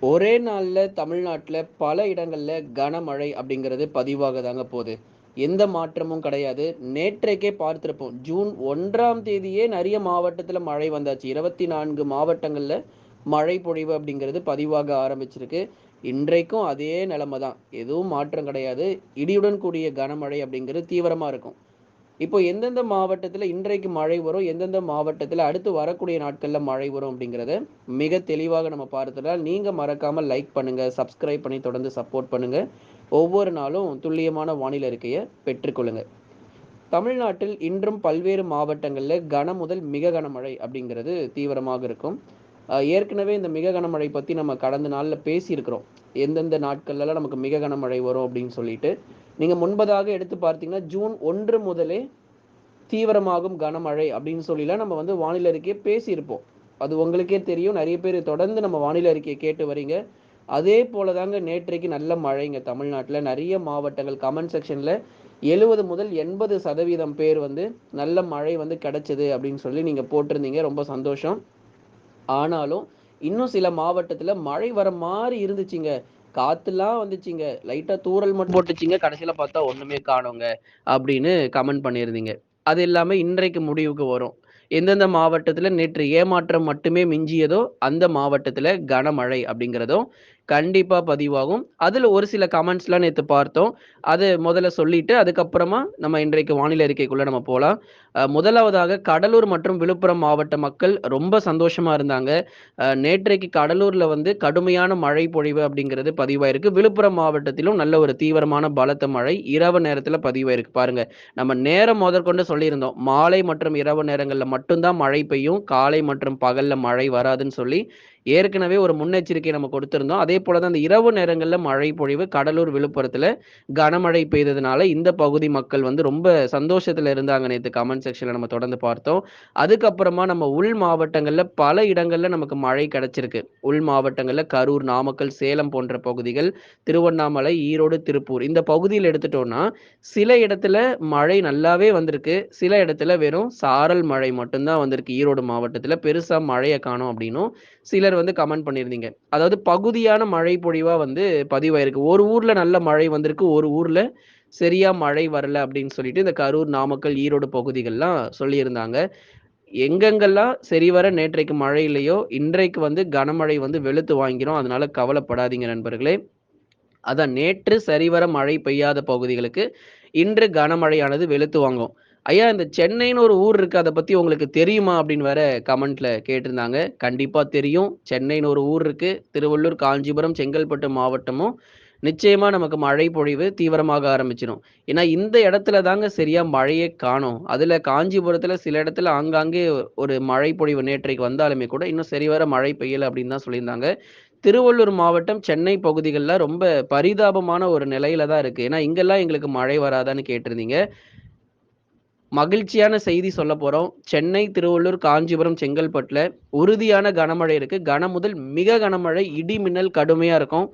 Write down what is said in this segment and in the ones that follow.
ஒரே நாளில் தமிழ்நாட்டில் பல இடங்களில் கனமழை அப்படிங்கிறது பதிவாக தாங்க போகுது. எந்த மாற்றமும் கிடையாது. நேற்றைக்கே பார்த்துருப்போம். ஜூன் ஒன்றாம் தேதியே நிறைய மாவட்டத்தில் மழை வந்தாச்சு. இருபத்தி நான்கு மாவட்டங்களில் மழை பொழிவு அப்படிங்கிறது பதிவாக ஆரம்பிச்சிருக்கு. இன்றைக்கும் அதே நிலைமை தான் எதுவும் மாற்றம் கிடையாது. இடியுடன் கூடிய கனமழை அப்படிங்கிறது தீவிரமாக இருக்கும். இப்போ எந்தெந்த மாவட்டத்தில் இன்றைக்கு மழை வரும் எந்தெந்த மாவட்டத்தில் அடுத்து வரக்கூடிய நாட்களில் மழை வரும் அப்படிங்கிறத மிக தெளிவாக நம்ம பார்த்துட்டால் நீங்கள் மறக்காமல் லைக் பண்ணுங்கள் சப்ஸ்கிரைப் பண்ணி தொடர்ந்து சப்போர்ட் பண்ணுங்கள் ஒவ்வொரு நாளும் துல்லியமான வானிலை இருக்கையை பெற்றுக்கொள்ளுங்கள் தமிழ்நாட்டில் இன்றும் பல்வேறு மாவட்டங்களில் கன முதல் மிக கனமழை அப்படிங்கிறது தீவிரமாக இருக்கும். ஏற்கனவே இந்த மிக கனமழை பற்றி நம்ம கடந்த நாளில் பேசியிருக்கிறோம். எந்தெந்த நாட்கள்லாம் நமக்கு மிக கனமழை வரும் அப்படின்னு சொல்லிட்டு. நீங்கள் முன்பதாக எடுத்து பார்த்தீங்கன்னா ஜூன் ஒன்று முதலே தீவிரமாகும் கனமழை அப்படின்னு சொல்லிலாம் நம்ம வந்து வானிலை அறிக்கையை பேசியிருப்போம். அது உங்களுக்கே தெரியும். நிறைய பேர் தொடர்ந்து நம்ம வானிலை அறிக்கையை கேட்டு வரீங்க. அதே போல தாங்க நேற்றைக்கு நல்ல மழைங்க தமிழ்நாட்டில். நிறைய மாவட்டங்கள் கமெண்ட் செக்ஷனில் எழுபது முதல் எண்பது சதவீதம் பேர் வந்து நல்ல மழை வந்து கிடைச்சது அப்படின்னு சொல்லி நீங்கள் போட்டிருந்தீங்க. ரொம்ப சந்தோஷம். ஆனாலும் இன்னும் சில மாவட்டத்தில் மழை வர மாதிரி இருந்துச்சுங்க. காத்துலாம் வந்துச்சுங்க. லைட்டா தூரல் மட்டும் போட்டுச்சிங்க. கடைசியில பார்த்தா ஒண்ணுமே காணோங்க அப்படின்னு கமெண்ட் பண்ணியிருந்தீங்க. அது எல்லாமே இன்றைக்கு முடிவுக்கு வரும். எந்தெந்த மாவட்டத்தில் நேற்று ஏமாற்றம் மட்டுமே மிஞ்சியதோ அந்த மாவட்டத்தில் கனமழை அப்படிங்கிறதும் கண்டிப்பாக பதிவாகும். அதில் ஒரு சில கமெண்ட்ஸ்லாம் நேற்று பார்த்தோம். அது முதல்ல சொல்லிட்டு அதுக்கப்புறமா நம்ம இன்றைக்கு வானிலை அறிக்கைக்குள்ளே நம்ம போகலாம் முதலாவதாக கடலூர் மற்றும் விழுப்புரம் மாவட்ட மக்கள் ரொம்ப சந்தோஷமாக இருந்தாங்க. நேற்றைக்கு கடலூரில் வந்து கடுமையான மழை பொழிவு அப்படிங்கிறது பதிவாயிருக்கு. விழுப்புரம் மாவட்டத்திலும் நல்ல ஒரு தீவிரமான பலத்த மழை இரவு நேரத்தில் பதிவாயிருக்கு பாருங்க. நம்ம நேரம் முதற்கொண்டு சொல்லியிருந்தோம். மாலை மற்றும் இரவு நேரங்களில் மட்டும்தான் மழை பெய்யும். காலை மற்றும் பகலில் மழை வராதுன்னு சொல்லி ஏற்கனவே ஒரு முன்னெச்சரிக்கை நம்ம கொடுத்திருந்தோம். அதே போல தான் அந்த இரவு நேரங்களில் மழை பொழிவு கடலூர் விழுப்புரத்தில் கனமழை பெய்ததுனால இந்த பகுதி மக்கள் வந்து ரொம்ப சந்தோஷத்தில் இருந்தாங்க. நேற்று கமெண்ட் செக்ஷனில் நம்ம தொடர்ந்து பார்த்தோம். அதுக்கப்புறமா நம்ம உள் மாவட்டங்களில் பல இடங்களில் நமக்கு மழை கிடைச்சிருக்கு. உள் மாவட்டங்களில் கரூர் நாமக்கல் சேலம் போன்ற பகுதிகள் திருவண்ணாமலை ஈரோடு திருப்பூர் இந்த பகுதியில் எடுத்துட்டோம்னா சில இடத்துல மழை நல்லாவே வந்திருக்கு. சில இடத்துல வெறும் சாரல் மழை மட்டும்தான் வந்திருக்கு. ஈரோடு மாவட்டத்தில் பெருசாக மழையை காணும் அப்படின்னும் சிலர் வந்து கமெண்ட் பண்ணியிருந்தீங்க. அதாவது பகுதியான மழை பொழிவாக வந்து பதிவாயிருக்கு. ஒரு ஊரில் நல்ல மழை வந்திருக்கு ஒரு ஊரில் சரியா மழை வரல அப்படின்னு சொல்லிட்டு இந்த கரூர் நாமக்கல் ஈரோடு பகுதிகள்லாம் சொல்லியிருந்தாங்க. எங்கெங்கெல்லாம் சரிவர நேற்றைக்கு மழை இல்லையோ இன்றைக்கு வந்து கனமழை வந்து வெளுத்து வாங்கிறோம் அதனால கவலைப்படாதீங்க நண்பர்களே. அதான் நேற்று சரிவர மழை பெய்யாத பகுதிகளுக்கு இன்று கனமழையானது வெளுத்து வாங்கும். ஐயா இந்த சென்னைன்னு ஒரு ஊர் இருக்கு அதை பத்தி உங்களுக்கு தெரியுமா அப்படின்னு வேற கமெண்ட்ல கேட்டிருந்தாங்க. கண்டிப்பா தெரியும். சென்னைன்னு ஒரு ஊர் இருக்கு. திருவள்ளூர் காஞ்சிபுரம் செங்கல்பட்டு மாவட்டமும் நிச்சயமா நமக்கு மழை பொழிவு தீவிரமாக ஆரம்பிச்சிடும் ஏன்னா இந்த இடத்துல தாங்க சரியா மழையே காணும். அதுல காஞ்சிபுரத்துல சில இடத்துல ஆங்காங்கே ஒரு மழை பொழிவு நேற்றைக்கு வந்தாலுமே கூட இன்னும் சரிவர மழை பெய்யல அப்படின்னு தான் சொல்லியிருந்தாங்க. திருவள்ளூர் மாவட்டம் சென்னை பகுதிகளில் ரொம்ப பரிதாபமான ஒரு நிலையில தான் இருக்கு. ஏன்னா இங்கெல்லாம் எங்களுக்கு மழை வராதான்னு கேட்டிருந்தீங்க. மகிழ்ச்சியான செய்தி சொல்ல போறோம். சென்னை திருவள்ளூர் காஞ்சிபுரம் செங்கல்பட்டுல உறுதியான கனமழை இருக்கு. கன முதல் மிக கனமழை இடி மின்னல் கடுமையா இருக்கும்.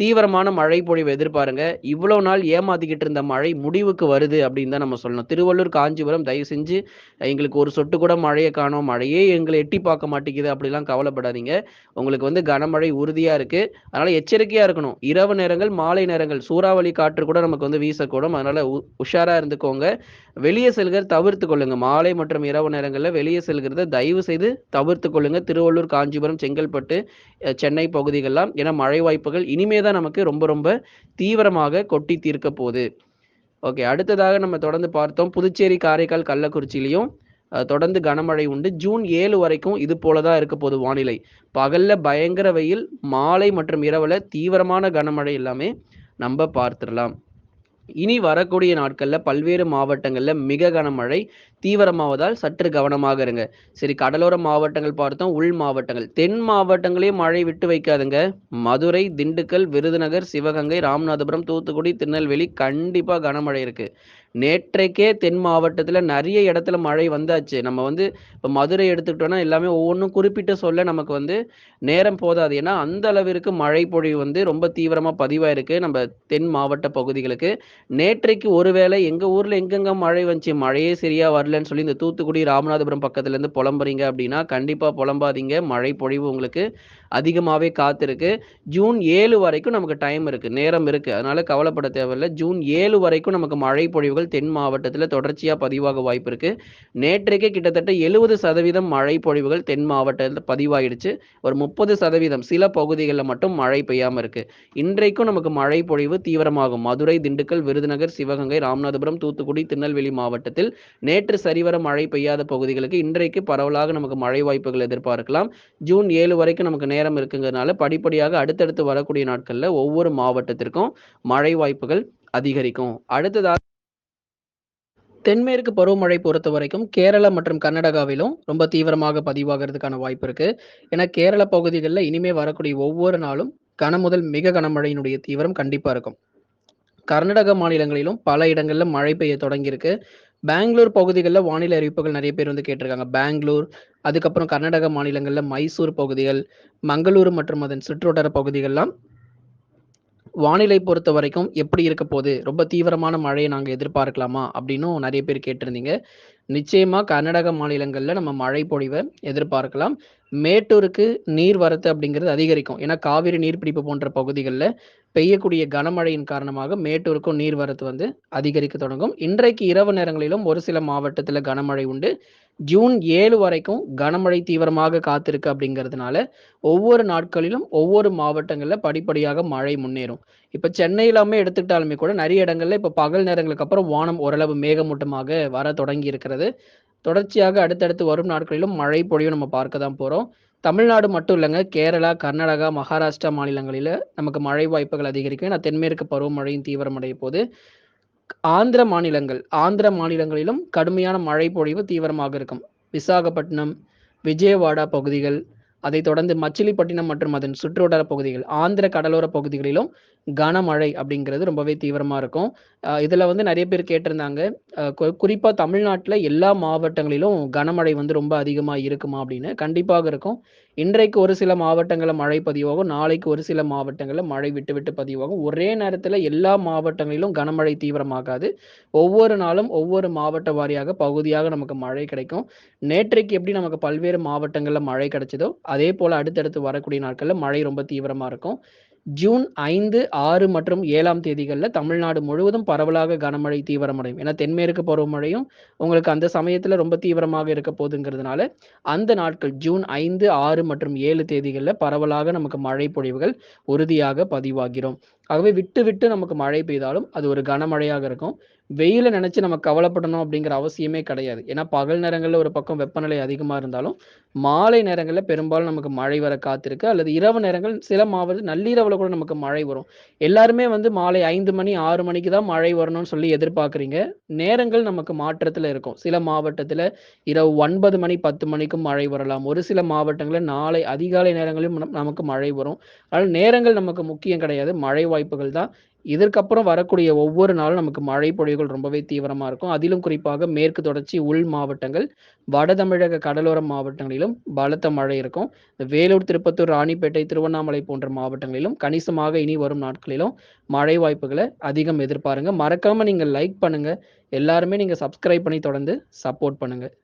தீவிரமான மழை பொழிவு எதிர்பாருங்க. இவ்வளோ நாள் ஏமாத்திக்கிட்டு இருந்த மழை முடிவுக்கு வருது அப்படின்னு தான் நம்ம சொல்லணும். திருவள்ளூர் காஞ்சிபுரம் தயவு செஞ்சு எங்களுக்கு ஒரு சொட்டு கூட மழையை காணும். மழையே எங்களை எட்டி பார்க்க மாட்டேங்குது அப்படிலாம் கவலைப்படாதீங்க. உங்களுக்கு வந்து கனமழை உறுதியாக இருக்கு. அதனால எச்சரிக்கையாக இருக்கணும். இரவு நேரங்கள் மாலை நேரங்கள். சூறாவளி காற்று கூட நமக்கு வந்து வீசக்கூடும். அதனால உஷாராக இருந்துக்கோங்க. வெளியே செல்கிற தவிர்த்து கொள்ளுங்க. மாலை மற்றும் இரவு நேரங்களில் வெளியே செல்கிறத தயவு செய்து தவிர்த்து கொள்ளுங்க. திருவள்ளூர் காஞ்சிபுரம் செங்கல்பட்டு சென்னை பகுதிகள்லாம். ஏன்னா மழை வாய்ப்புகள் இனிமே தான் நமக்கு ரொம்ப ரொம்ப தீவிரமாக கொட்டி தீர்க்க போகுது. ஓகே அடுத்ததாக நம்ம தொடர்ந்து பார்த்தோம். புதுச்சேரி காரைக்கால் கள்ளக்குறிச்சியிலையும் தொடர்ந்து கனமழை உண்டு. ஜூன் ஏழு வரைக்கும் இது போல தான் இருக்க போகுது வானிலை. பகல்ல பயங்கர வெயில் மாலை மற்றும் இரவுல தீவிரமான கனமழை எல்லாமே நம்ம பார்த்துடலாம். இனி வரக்கூடிய நாட்களில் பல்வேறு மாவட்டங்களில் மிக கனமழை தீவிரமாவதால் சற்று கவனமாக இருங்க. சரி கடலோர மாவட்டங்கள் பார்த்தோம் உள் மாவட்டங்கள். தென் மாவட்டங்களே மழை விட்டு வைக்காதுங்க. மதுரை திண்டுக்கல் விருதுநகர் சிவகங்கை ராமநாதபுரம் தூத்துக்குடி திருநெல்வேலி கண்டிப்பாக கனமழை இருக்கு. நேற்றைக்கே தென் மாவட்டத்தில் நிறைய இடத்துல மழை வந்தாச்சு. நம்ம வந்து இப்போ மதுரை எடுத்துக்கிட்டோம்னா எல்லாமே ஒவ்வொன்றும் குறிப்பிட்டு சொல்ல நமக்கு வந்து நேரம் போதாது. ஏன்னா அந்த அளவிற்கு மழை பொழிவு வந்து ரொம்ப தீவிரமாக பதிவாயிருக்கு. நம்ம தென் மாவட்ட பகுதிகளுக்கு. நேற்றைக்கு ஒருவேளை எங்கள் ஊரில் எங்கெங்க மழை வந்துச்சு? மழையே சரியாக வரலன்னு சொல்லி இந்த தூத்துக்குடி ராமநாதபுரம் பக்கத்துலேருந்து புலம்புறீங்க அப்படின்னா கண்டிப்பாக புலம்பாதீங்க. மழை பொழிவு உங்களுக்கு அதிகமாகவே காத்திருக்கு. ஜூன் ஏழு வரைக்கும் நமக்கு டைம் இருக்குது நேரம் இருக்குது அதனால் கவலைப்பட தேவையில்லை. ஜூன் ஏழு வரைக்கும் நமக்கு மழை பொழிவு பொழிவுகள் தென் மாவட்டத்தில் தொடர்ச்சியாக பதிவாக வாய்ப்பு இருக்குது நேற்றைக்கே கிட்டத்தட்ட எழுபது சதவீதம் மழை பொழிவுகள் தென் மாவட்டத்தில் பதிவாயிடுச்சு. ஒரு முப்பது சதவீதம் சில பகுதிகளில் மட்டும் மழை பெய்யாமல் இருக்குது இன்றைக்கும் நமக்கு மழை பொழிவு தீவிரமாகும். மதுரை திண்டுக்கல் விருதுநகர் சிவகங்கை ராமநாதபுரம் தூத்துக்குடி திருநெல்வேலி மாவட்டத்தில் நேற்று சரிவர மழை பெய்யாத பகுதிகளுக்கு இன்றைக்கு பரவலாக நமக்கு மழை வாய்ப்புகள் எதிர்பார்க்கலாம். ஜூன் ஏழு வரைக்கும் நமக்கு நேரம் இருக்குங்கிறதுனால படிப்படியாக அடுத்தடுத்து வரக்கூடிய நாட்களில் ஒவ்வொரு மாவட்டத்திற்கும் மழை வாய்ப்புகள் அதிகரிக்கும். அடுத்ததாக தென்மேற்கு பருவமழை பொறுத்த வரைக்கும் கேரளா மற்றும் கர்நாடகாவிலும் ரொம்ப தீவிரமாக பதிவாகிறதுக்கான வாய்ப்பு இருக்கு. ஏன்னா கேரள பகுதிகளில் இனிமே வரக்கூடிய ஒவ்வொரு நாளும் கன முதல் மிக கனமழையினுடைய தீவிரம் கண்டிப்பா இருக்கும். கர்நாடக மாநிலங்களிலும் பல இடங்களில் மழை பெய்ய தொடங்கியிருக்கு. பெங்களூர் பகுதிகளில் வானிலை அறிவிப்புகள் நிறைய பேர் வந்து கேட்டிருக்காங்க. பெங்களூர் அதுக்கப்புறம் கர்நாடக மாநிலங்களில் மைசூர் பகுதிகள் மங்களூரு மற்றும் அதன் சுற்றுவட்டார பகுதிகள்லாம் வானிலை பொறுத்த வரைக்கும் எப்படி இருக்க போகுது? ரொம்ப தீவிரமான மழையை நாங்கள் எதிர்பார்க்கலாமா? அப்படின்னும் நிறைய பேர் கேட்டிருந்தீங்க. நிச்சயமா கர்நாடக மாநிலங்களில் நம்ம மழை பொழிவை எதிர்பார்க்கலாம். மேட்டூருக்கு நீர் வரத்து அப்படிங்கிறது அதிகரிக்கும். ஏன்னா காவிரி நீர்பிடிப்பு போன்ற பகுதிகளில் பெய்யக்கூடிய கனமழையின் காரணமாக மேட்டூருக்கும் நீர் வரத்து வந்து அதிகரிக்க தொடங்கும். இன்றைக்கு இரவு நேரங்களிலும் ஒரு சில மாவட்டத்தில் கனமழை உண்டு. ஜூன் ஏழு வரைக்கும் கனமழை தீவிரமாக காத்திருக்கு அப்படிங்கிறதுனால ஒவ்வொரு நாட்களிலும் ஒவ்வொரு மாவட்டங்களில் படிப்படியாக மழை முன்னேறும். இப்போ சென்னையிலாமே எடுத்துக்கிட்டாலுமே கூட நிறைய இடங்கள்ல இப்போ பகல் நேரங்களுக்கு அப்புறம் வானம் ஓரளவு மேகமூட்டமாக வர தொடங்கி இருக்கிறது. தொடர்ச்சியாக அடுத்தடுத்து வரும் நாட்களிலும் மழை பொழிவு நம்ம பார்க்க தான் போகிறோம் தமிழ்நாடு மட்டும் இல்லைங்க கேரளா கர்நாடகா மகாராஷ்டிரா மாநிலங்களில் நமக்கு மழை வாய்ப்புகள் அதிகரிக்கும். ஏன்னா தென்மேற்கு பருவமழையும் தீவிரமடைய போது ஆந்திர மாநிலங்கள் ஆந்திர மாநிலங்களிலும் கடுமையான மழை பொழிவு தீவிரமாக இருக்கும். விசாகப்பட்டினம் விஜயவாடா பகுதிகள் அதைத் தொடர்ந்து மச்சிலிப்பட்டினம் மற்றும் அதன் சுற்றுவட்டார பகுதிகள் ஆந்திர கடலோர பகுதிகளிலும் கனமழை அப்படிங்கிறது ரொம்பவே தீவிரமாக இருக்கும். இதில் வந்து நிறைய பேர் கேட்டிருந்தாங்க. குறிப்பாக தமிழ்நாட்டில் எல்லா மாவட்டங்களிலும் கனமழை வந்து ரொம்ப அதிகமாக இருக்குமா அப்படின்னு. கண்டிப்பாக இருக்கும். இன்றைக்கு ஒரு சில மாவட்டங்களில் மழை பதிவாகும் நாளைக்கு ஒரு சில மாவட்டங்களில் மழை விட்டு விட்டு பதிவாகும். ஒரே நேரத்தில் எல்லா மாவட்டங்களிலும் கனமழை தீவிரமாகாது. ஒவ்வொரு நாளும் ஒவ்வொரு மாவட்ட வாரியாக பகுதியாக நமக்கு மழை கிடைக்கும். நேற்றைக்கு எப்படி நமக்கு பல்வேறு மாவட்டங்களில் மழை கிடைச்சதோ அதே போல் அடுத்தடுத்து வரக்கூடிய நாட்களில் மழை ரொம்ப தீவிரமாக இருக்கும். ஜூன் ஐந்து ஆறு மற்றும் ஏழாம் தேதிகளில் தமிழ்நாடு முழுவதும் பரவலாக கனமழை தீவிரமடையும். ஏன்னா தென்மேற்கு பருவமழையும் உங்களுக்கு அந்த சமயத்தில் ரொம்ப தீவிரமாக இருக்க போதுங்கிறதுனால அந்த நாட்கள் ஜூன் ஐந்து ஆறு மற்றும் ஏழு தேதிகளில் பரவலாக நமக்கு மழை பொழிவுகள் உறுதியாக பதிவாகிறோம். ஆகவே விட்டு விட்டு நமக்கு மழை பெய்தாலும் அது ஒரு கனமழையாக இருக்கும். வெயிலை நினச்சி நம்ம கவலைப்படணும் அப்படிங்கிற அவசியமே கிடையாது. ஏன்னா பகல் நேரங்களில் ஒரு பக்கம் வெப்பநிலை அதிகமாக இருந்தாலும் மாலை நேரங்களில் பெரும்பாலும் நமக்கு மழை வர காத்திருக்கு. அல்லது இரவு நேரங்கள் சில மாவட்ட நள்ளிரவில் கூட நமக்கு மழை வரும். எல்லாருமே வந்து மாலை ஐந்து மணி ஆறு மணிக்கு தான் மழை வரணும்னு சொல்லி எதிர்பார்க்குறீங்க. நேரங்கள் நமக்கு மாற்றத்தில் இருக்கும். சில மாவட்டத்தில் இரவு ஒன்பது மணி பத்து மணிக்கும் மழை வரலாம். ஒரு சில மாவட்டங்களில் நாளை அதிகாலை நேரங்களிலும் நமக்கு மழை வரும். அதனால் நேரங்கள் நமக்கு முக்கியம் கிடையாது. மழை வாய்ப்புகள் தான் இதற்கப்புறம் வரக்கூடிய ஒவ்வொரு நாளும் நமக்கு மழை பொழிவுகள் ரொம்பவே தீவிரமாக இருக்கும். அதிலும் குறிப்பாக மேற்கு தொடர்ச்சி உள் மாவட்டங்கள் வட தமிழக கடலோர மாவட்டங்களிலும் பலத்த மழை இருக்கும். வேலூர் திருப்பத்தூர் ராணிப்பேட்டை திருவண்ணாமலை போன்ற மாவட்டங்களிலும் கணிசமாக இனி வரும் நாட்களிலும் மழை வாய்ப்புகளை அதிகம் எதிர்பாருங்க. மறக்காம நீங்கள் லைக் பண்ணுங்க. எல்லாருமே நீங்கள் சப்ஸ்கிரைப் பண்ணி தொடர்ந்து சப்போர்ட் பண்ணுங்கள்